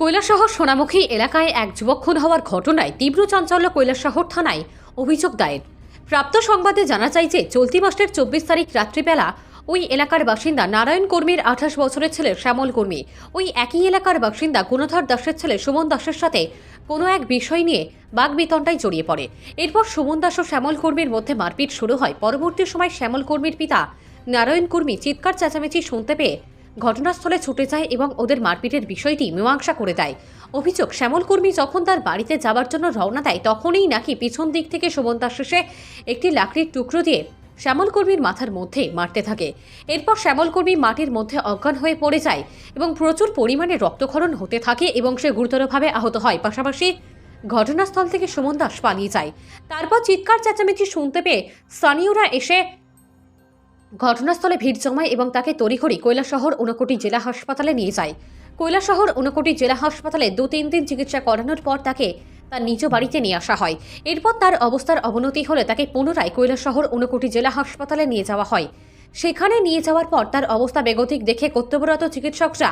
কৈলাসহর সোনামুখী এলাকায় এক যুবক খুন হওয়ার ঘটনায় তীব্র চাঞ্চল্য কৈলাসহর থানায় অভিযোগ দায়ের। প্রাপ্ত সংবাদে জানা যায় যে চলতি মাসের চব্বিশ তারিখ রাত্রিবেলা ওই এলাকার বাসিন্দা নারায়ণ কর্মীর আঠাশ বছরের ছেলে শ্যামল কর্মী, ওই একই এলাকার বাসিন্দা গুণধর দাসের ছেলে সুমন দাসের সাথে কোনো এক বিষয় নিয়ে বাগবিতণ্ডায় জড়িয়ে পড়ে। এরপর সুমন দাস ও শ্যামল কর্মীর মধ্যে মারপিট শুরু হয়। পরবর্তী সময় শ্যামল কর্মীর পিতা নারায়ণ কর্মী চিৎকার চেঁচামেচি শুনতে পেয়ে ঘটনাস্থলে ছুটে যায় এবং ওদের মারপিটের বিষয়টি মীমাংসা করে দেয়। অভিযোগ, শ্যামল কর্মী যখন তার বাড়িতে যাবার জন্য রওনা দেয়, তখনই নাকি পিছন দিক থেকে সুমন দাস এসে একটি লাকড়ির টুকরো দিয়ে শ্যামল কর্মীর মাথার মধ্যে মারতে থাকে। এরপর শ্যামল কর্মী মাটির মধ্যে অজ্ঞান হয়ে পড়ে যায় এবং প্রচুর পরিমাণে রক্তক্ষরণ হতে থাকে এবং সে গুরুতরভাবে আহত হয়। পাশাপাশি ঘটনাস্থল থেকে সুমন দাস পালিয়ে যায়। তারপর চিৎকার চেঁচামেচি শুনতে পেয়ে স্থানীয়রা এসে ঘটনাস্থলে ভিড় জমায় এবং তাকে তড়িঘড়ি কৈলাসহর ঊনকোটি জেলা হাসপাতালে নিয়ে যায়। কৈলাসহর ঊনকোটি জেলা হাসপাতালে দু তিন দিন চিকিৎসা করানোর পর তাকে তার নিজ বাড়িতে নিয়ে আসা হয়। এরপর তার অবস্থার অবনতি হলে তাকে পুনরায় কৈলাসহর ঊনকোটি জেলা হাসপাতালে নিয়ে যাওয়া হয়। সেখানে নিয়ে যাওয়ার পর তার অবস্থা বেগতিক দেখে কর্তব্যরত চিকিৎসকরা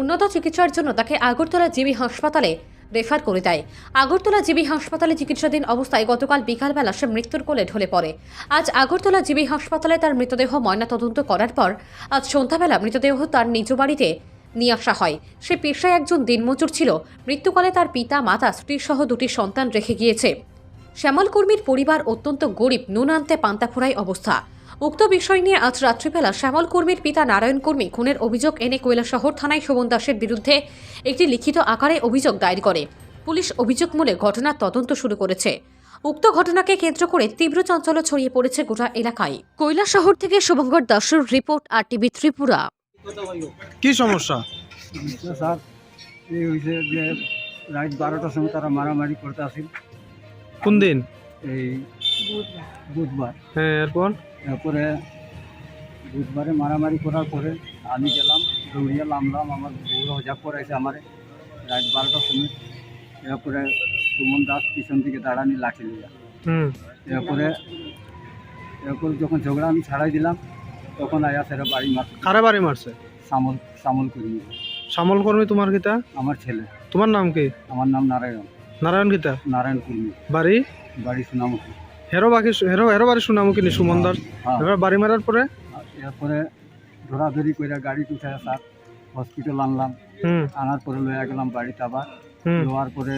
উন্নত চিকিৎসার জন্য তাকে আগরতলা জিবি হাসপাতালে রেফার করে দেয়। আগরতলা জিবি হাসপাতালে চিকিৎসাধীন অবস্থায় গতকাল বিকালবেলা সে মৃত্যুর কোলে ঢলে পড়ে। আজ আগরতলা জিবি হাসপাতালে তার মৃতদেহ ময়নাতদন্ত করার পর আজ সন্ধ্যাবেলা মৃতদেহ তার নিজ বাড়িতে নিয়ে আসা হয়। সে পেশায় একজন দিনমজুর ছিল। মৃত্যুকালে তার পিতা, মাতা স্ত্রীসহ দুটি সন্তান রেখে গিয়েছে। শ্যামল কর্মীর পরিবার অত্যন্ত গরিব, নুন আনতে পান্তা ফোড়াই অবস্থা। উক্ত বিষয় নিয়ে আজ রাত্রিবেলা শ্যামল কর্মীর পিতা নারায়ণ কর্মী খুনের অভিযোগ এনে কৈলাসহর থানায় শোভন দাসের বিরুদ্ধে একটি লিখিত আকারে অভিযোগ দায়ের করে। পুলিশ অভিযোগ মূলে ঘটনার তদন্ত শুরু করেছে। উক্ত ঘটনাকে কেন্দ্র করে তীব্র চঞ্চল ছড়িয়ে পড়েছে গোটা এলাকায়। কৈলাসহর থেকে শুভঙ্কর দাসের রিপোর্ট আর টিভি ত্রিপুরা। কি সমস্যা? স্যার এই হয়েছে যে রাত বারোটার সময় তারা মারামারি করতে আসিল। কোন দিন? এই বুধবার। হ্যাঁ এরপর? এরপরে বুধবারে মারামারি করার পরে আমি গেলাম দৌড়িয়ে নামলাম আমার বউ হজা করাইছে আমার। রাত বারোটার সময়। এরপরে সুমন দাস পিছন দিকে দাঁড়ানি লাঠি নিয়ে। এরপরে এরপর যখন ঝগড়া আমি ছাড়াই দিলাম তখন আয়া সেরা বাড়ি মার কারে বাড়ি মারছে? সামল সামল করি। শ্যামল কর্মী তোমার গীতা? আমার ছেলে। তোমার নাম কি? আমার নাম নারায়ণ। নারায়ণ গীতা? নারায়ণ কুর্মী। বাড়ি? বাড়ি সুনামুখী হেরো বাকি হেরো হেরো বাড়ি শুনামু কিনি সুমনদার হ্যাঁ এবার বাড়ি মারার পরে? এরপরে ধরাধরি করে গাড়ি উঠায় স্যার হসপিটাল আনলাম। হুম। আনার পরে লয়ে গেলাম বাড়িতে আবার। লোয়ার পরে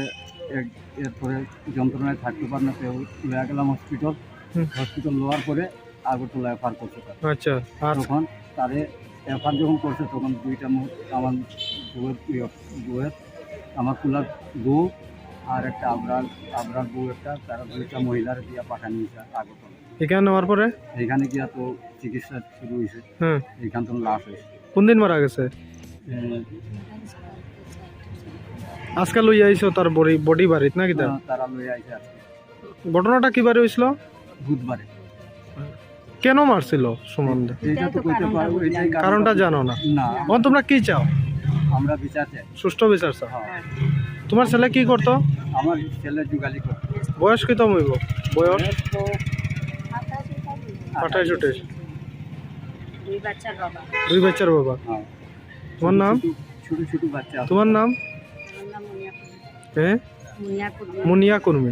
এরপরে যন্ত্রণায় থাকতে পার না কেউ লয়ে গেলাম হসপিটাল হসপিটাল লোয়ার পরে আগরতলা এফআর করছে তার আচ্ছা আর? তখন তারে এফআর যখন করছে তখন দুইটা আমার বউয়ের ইয়ে, বউয়ের আমার কুলার বউ আর একটা আবরার আবরার বউ একটা তারা দুইটা মহিলার দিয়া পাঠা নিয়েছে আগরতলা এখানে নেওয়ার পরে? এইখানে গিয়া তো চিকিৎসা শুরু হয়েছে হ্যাঁ। এইখান তো লাশ হয়েছে কোন দিন মারা গেছে? উম, আজকে লই আইছো তার বডি বডি বাড়িত না কিতা তারা লয়ে আইছে আজকে। ঘটনাটা কি বারে হয়েছিল বুধবারে। কেন মারছিল সুমন দা? তো কইতে পারব কারণটা জানো না? না। তোমরা কি চাও? আমরা বিচার চাই। সুষ্ঠু বিচার চাও? হ্যাঁ। তোমার ছেলে কি করতো? আমার ছেলে যুগালি করতো। বয়স কত হইব? বয়স? আঠাশ উঠেশ দুই বাচ্চার বাবা। হ্যাঁ। তোমার নাম? ছোট ছোট বাচ্চা। তোমার নাম? মুনিয়া হ্যাঁ? মুনিয়া কর্মী।